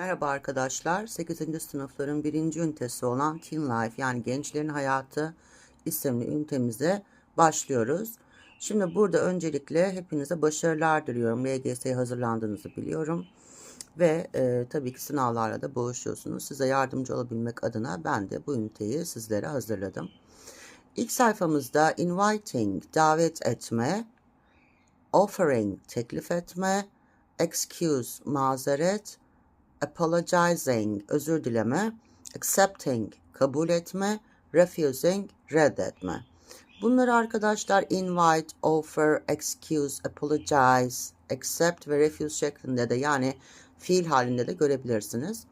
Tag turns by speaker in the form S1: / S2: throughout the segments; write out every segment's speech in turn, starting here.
S1: Merhaba arkadaşlar. 8. sınıfların 1. ünitesi olan Teen Life yani Gençlerin Hayatı isimli ünitemize başlıyoruz. Şimdi burada öncelikle hepinize başarılar diliyorum. LGS'ye hazırlandığınızı biliyorum. Ve e, tabii ki sınavlarla da boğuşuyorsunuz. Size yardımcı olabilmek adına ben de bu üniteyi sizlere hazırladım. İlk sayfamızda inviting, davet etme, offering, teklif etme, excuse, mazeret, apologizing, özür dileme, accepting, kabul etme, refusing, reddetme. Bunları arkadaşlar invite, offer, excuse, apologize, accept ve refuse şeklinde de yani fiil halinde de görebilirsiniz.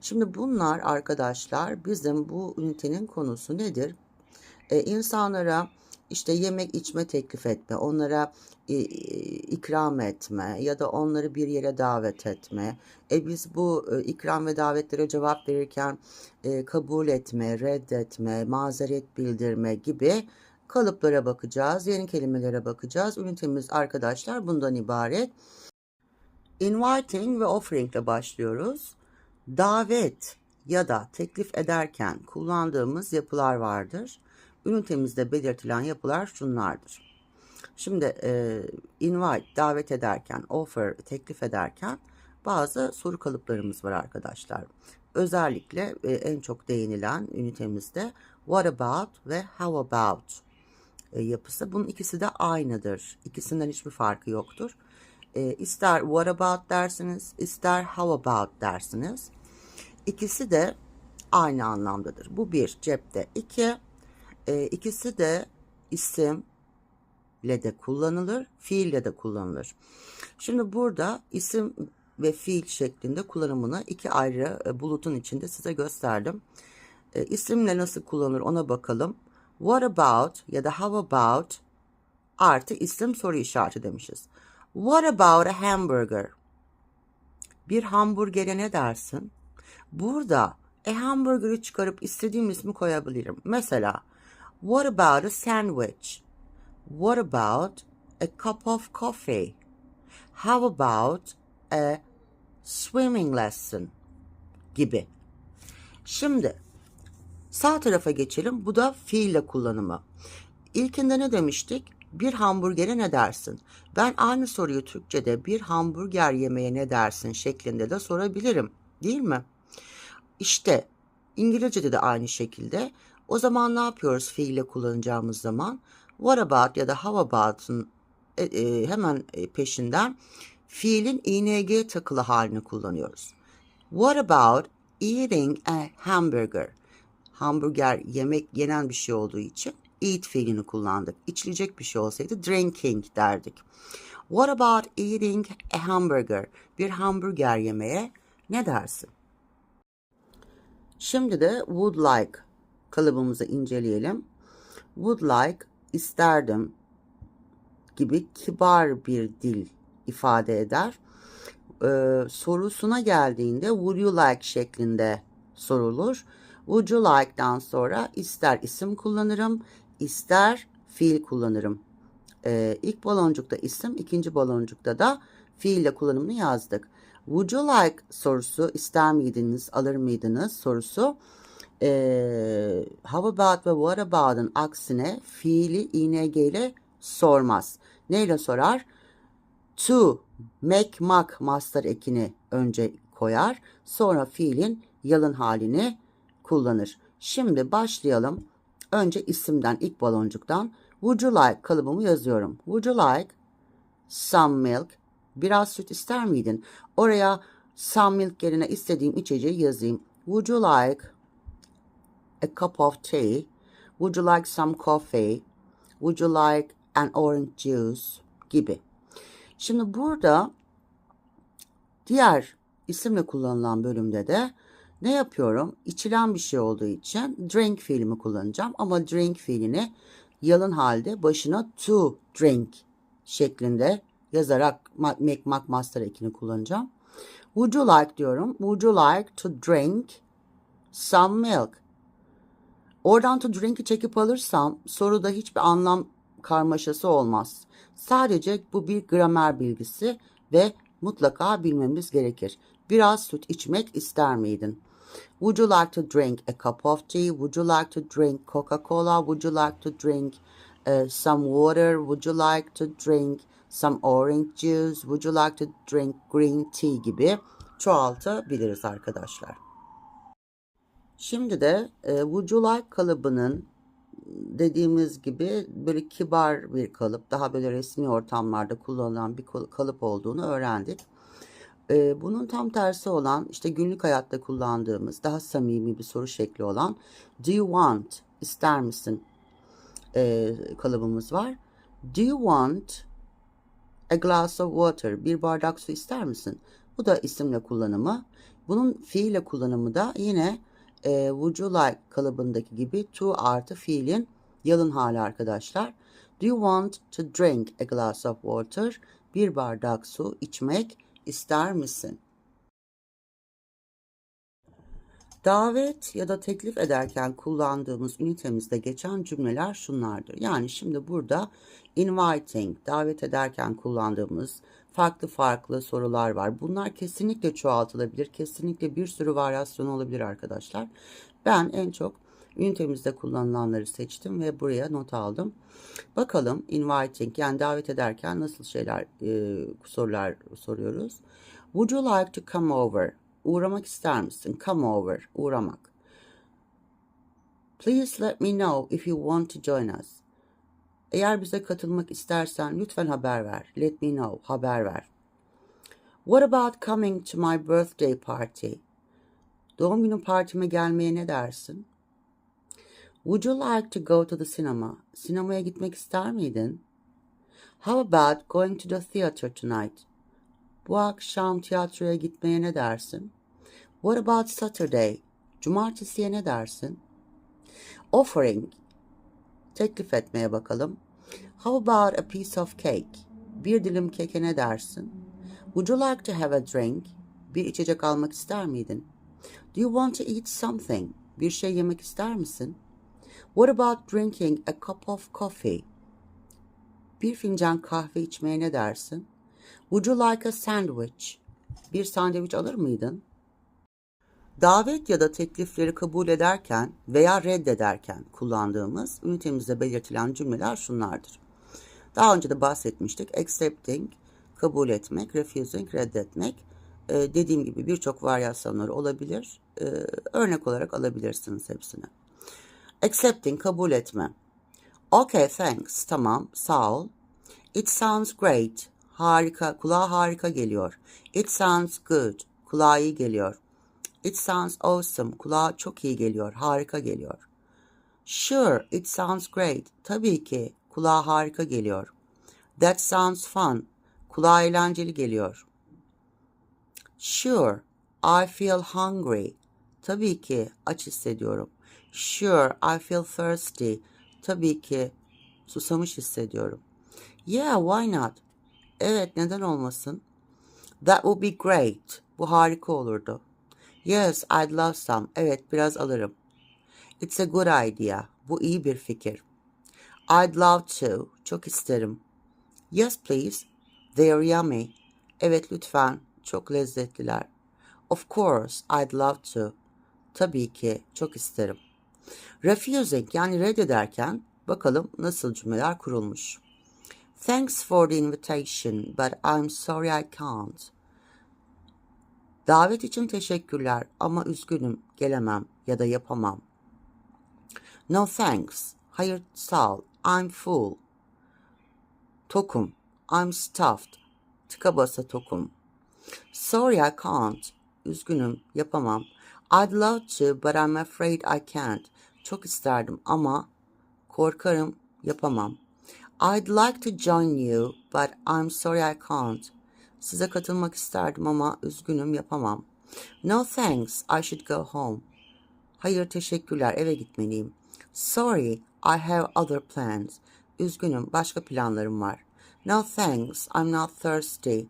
S1: Şimdi bunlar arkadaşlar bizim bu ünitenin konusu nedir? Ee, insanlara işte yemek içme teklif etme, onlara e, e, ikram etme ya da onları bir yere davet etme. E biz bu e, ikram ve davetlere cevap verirken kabul etme, reddetme, mazeret bildirme gibi kalıplara bakacağız, yeni kelimelere bakacağız. Ünitemiz arkadaşlar bundan ibaret. Inviting ve offering ile başlıyoruz. Davet ya da teklif ederken kullandığımız yapılar vardır. Ünitemizde belirtilen yapılar şunlardır. Şimdi e, invite davet ederken, offer teklif ederken bazı soru kalıplarımız var arkadaşlar. Özellikle e, en çok değinilen ünitemizde what about ve how about e, yapısı. Bunun ikisi de aynıdır. İkisinden hiçbir farkı yoktur. E, ister what about dersiniz, ister how about dersiniz. İkisi de aynı anlamdadır. Bu bir cepte. İki, e, ikisi de isimle de kullanılır, fiille de kullanılır. Şimdi burada isim ve fiil şeklinde kullanımını iki ayrı e, bulutun içinde size gösterdim. E, isimle nasıl kullanılır ona bakalım. What about ya da how about artı isim soru işareti demişiz. What about a hamburger? Bir hamburgere ne dersin? Burada a hamburger'ı çıkarıp istediğim ismi koyabilirim. Mesela what about a sandwich? What about a cup of coffee? How about a swimming lesson? Gibi. Şimdi sağ tarafa geçelim. Bu da fiille kullanımı. İlkinde ne demiştik? Bir hamburgere ne dersin? Ben aynı soruyu Türkçe'de bir hamburger yemeye ne dersin şeklinde de sorabilirim. Değil mi? İşte İngilizce'de de aynı şekilde. O zaman ne yapıyoruz fiille kullanacağımız zaman? What about ya da how about'ın e, e, hemen e, peşinden fiilin ing takılı halini kullanıyoruz. What about eating a hamburger? Hamburger yemek yenen bir şey olduğu için eat fiilini kullandık. İçilecek bir şey olsaydı drinking derdik. What about eating a hamburger? Bir hamburger yemeye ne dersin? Şimdi de would like kalıbımızı inceleyelim. Would like isterdim gibi kibar bir dil ifade eder. Ee, sorusuna geldiğinde would you like şeklinde sorulur. Would you like'dan sonra ister isim kullanırım, ister fiil kullanırım. Ee, ilk baloncukta isim, ikinci baloncukta da fiille kullanımını yazdık. Would you like sorusu ister miydiniz, alır mıydınız sorusu. How about ve what about'ın aksine fiili ing ile sormaz. Neyle sorar? To, make, mak master ekini önce koyar. Sonra fiilin yalın halini kullanır. Şimdi başlayalım. Önce isimden, ilk baloncuktan. Would you like kalıbımı yazıyorum. Would you like some milk? Biraz süt ister miydin? Oraya some milk yerine istediğim içeceği yazayım. Would you like a cup of tea? Would you like some coffee? Would you like an orange juice? Gibi. Şimdi burada diğer isimle kullanılan bölümde de ne yapıyorum? İçilen bir şey olduğu için drink fiilimi kullanacağım. Ama drink fiilini yalın halde başına to drink şeklinde yazarak make mak master ekini kullanacağım. Would you like diyorum. Would you like to drink some milk? Oradan to drink'i çekip alırsam soruda hiçbir anlam karmaşası olmaz. Sadece bu bir gramer bilgisi ve mutlaka bilmemiz gerekir. Biraz süt içmek ister miydin? Would you like to drink a cup of tea? Would you like to drink Coca-Cola? Would you like to drink uh, some water? Would you like to drink some orange juice? Would you like to drink green tea gibi çoğaltabiliriz arkadaşlar. Şimdi de e, you like kalıbının dediğimiz gibi böyle kibar bir kalıp, daha böyle resmi ortamlarda kullanılan bir kal- kalıp olduğunu öğrendik. E, bunun tam tersi olan işte günlük hayatta kullandığımız daha samimi bir soru şekli olan do you want ister misin e, kalıbımız var. Do you want a glass of water bir bardak su ister misin? Bu da isimle kullanımı. Bunun fiille kullanımı da yine e, would you like kalıbındaki gibi to artı fiilin yalın hali arkadaşlar. Do you want to drink a glass of water? Bir bardak su içmek ister misin? Davet ya da teklif ederken kullandığımız ünitemizde geçen cümleler şunlardır. Yani şimdi burada inviting, davet ederken kullandığımız farklı farklı sorular var. Bunlar kesinlikle çoğaltılabilir. Kesinlikle bir sürü varyasyon olabilir arkadaşlar. Ben en çok ünitemizde kullanılanları seçtim ve buraya not aldım. Bakalım inviting yani davet ederken nasıl şeyler e, sorular soruyoruz. Would you like to come over? Uğramak ister misin? Come over, uğramak. Please let me know if you want to join us. Eğer bize katılmak istersen lütfen haber ver. Let me know, haber ver. What about coming to my birthday party? Doğum günü partime gelmeye ne dersin? Would you like to go to the cinema? Sinemaya gitmek ister miydin? How about going to the theater tonight? Bu akşam tiyatroya gitmeye ne dersin? What about Saturday? Cumartesiye ne dersin? Offering. Teklif etmeye bakalım. How about a piece of cake? Bir dilim keke ne dersin? Would you like to have a drink? Bir içecek almak ister miydin? Do you want to eat something? Bir şey yemek ister misin? What about drinking a cup of coffee? Bir fincan kahve içmeye ne dersin? Would you like a sandwich? Bir sandviç alır mıydın? Davet ya da teklifleri kabul ederken veya reddederken kullandığımız ünitemizde belirtilen cümleler şunlardır. Daha önce de bahsetmiştik. Accepting, kabul etmek, refusing, reddetmek. Ee, dediğim gibi birçok varyasyonları olabilir. Ee, örnek olarak alabilirsiniz hepsini. Accepting, kabul etme. Okay, thanks. Tamam, sağ ol. It sounds great. Harika, kulağa harika geliyor. It sounds good. Kulağa iyi geliyor. It sounds awesome. Kulağa çok iyi geliyor. Harika geliyor. Sure, it sounds great. Tabii ki. Kulağa harika geliyor. That sounds fun. Kulağa eğlenceli geliyor. Sure, I feel hungry. Tabii ki aç hissediyorum. Sure, I feel thirsty. Tabii ki susamış hissediyorum. Yeah, why not? Evet, neden olmasın? That would be great. Bu harika olurdu. Yes, I'd love some. Evet, biraz alırım. It's a good idea. Bu iyi bir fikir. I'd love to. Çok isterim. Yes, please. They're yummy. Evet, lütfen. Çok lezzetliler. Of course, I'd love to. Tabii ki, çok isterim. Refusing yani reddederken bakalım nasıl cümleler kurulmuş. Thanks for the invitation, but I'm sorry I can't. Davet için teşekkürler ama üzgünüm, gelemem ya da yapamam. No thanks. Hayır sağ ol. I'm full. Tokum. I'm stuffed. Tıka basa tokum. Sorry I can't. Üzgünüm, yapamam. I'd love to but I'm afraid I can't. Çok isterdim ama korkarım, yapamam. I'd like to join you but I'm sorry I can't. Size katılmak isterdim ama üzgünüm, yapamam. No thanks, I should go home. Hayır teşekkürler, eve gitmeliyim. Sorry, I have other plans. Üzgünüm, başka planlarım var. No thanks, I'm not thirsty.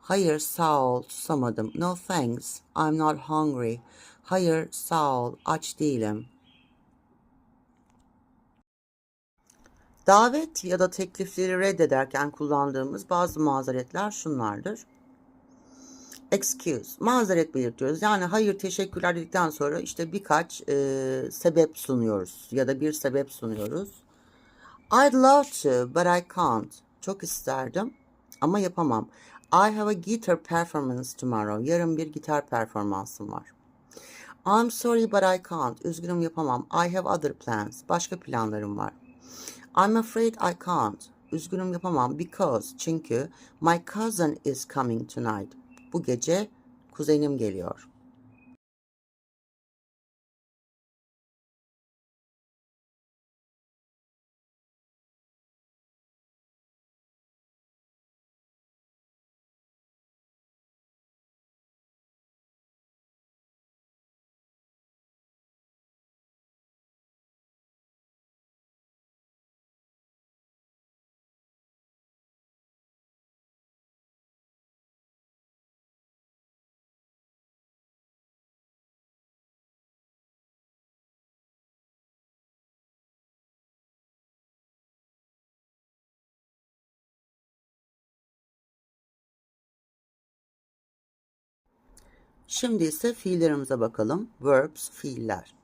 S1: Hayır, sağ ol, susamadım. No thanks, I'm not hungry. Hayır, sağ ol, aç değilim. Davet ya da teklifleri reddederken kullandığımız bazı mazeretler şunlardır. excuse, mazeret belirtiyoruz. Yani hayır teşekkürler dedikten sonra işte birkaç e, sebep sunuyoruz ya da bir sebep sunuyoruz. I'd love to but I can't. Çok isterdim ama yapamam. I have a guitar performance tomorrow. Yarın bir gitar performansım var. I'm sorry but I can't. Üzgünüm yapamam. I have other plans. Başka planlarım var. I'm afraid I can't. Üzgünüm yapamam because çünkü my cousin is coming tonight. Bu gece kuzenim geliyor. Şimdi ise fiillerimize bakalım. Verbs, fiiller.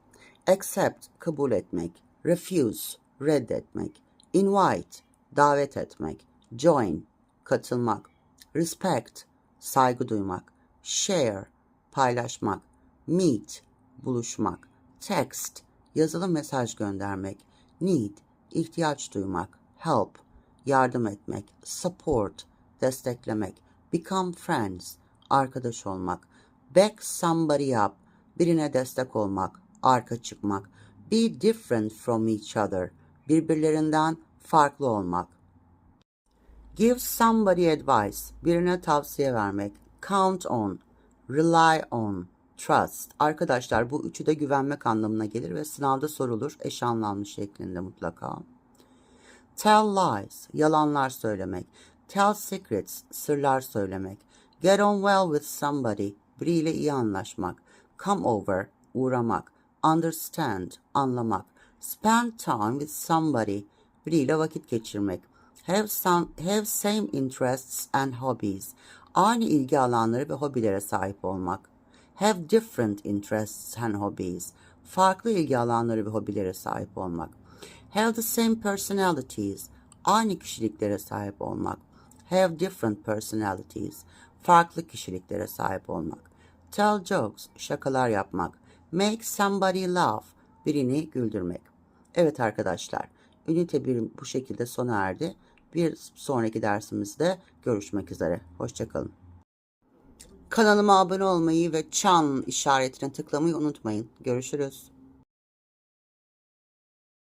S1: Accept, kabul etmek. Refuse, reddetmek. Invite, davet etmek. Join, katılmak. Respect, saygı duymak. Share, paylaşmak. Meet, buluşmak. Text, yazılı mesaj göndermek. Need, ihtiyaç duymak. Help, yardım etmek. Support, desteklemek. Become friends, arkadaş olmak. Back somebody up, birine destek olmak, arka çıkmak. Be different from each other, birbirlerinden farklı olmak. Give somebody advice, birine tavsiye vermek. Count on, rely on, trust. Arkadaşlar bu üçü de güvenmek anlamına gelir ve sınavda sorulur eş anlamlı şeklinde mutlaka. Tell lies, yalanlar söylemek. Tell secrets, sırlar söylemek. Get on well with somebody, biriyle iyi anlaşmak. Come over, uğramak. Understand, anlamak. Spend time with somebody, biriyle vakit geçirmek. Have, some, have same interests and hobbies, aynı ilgi alanları ve hobilere sahip olmak. Have different interests and hobbies, farklı ilgi alanları ve hobilere sahip olmak. Have the same personalities, aynı kişiliklere sahip olmak. Have different personalities, farklı kişiliklere sahip olmak. Tell jokes, şakalar yapmak. Make somebody laugh, birini güldürmek. Evet arkadaşlar, ünite 1 bu şekilde sona erdi. Bir sonraki dersimizde görüşmek üzere. Hoşçakalın. Kanalıma abone olmayı ve çan işaretine tıklamayı unutmayın. Görüşürüz.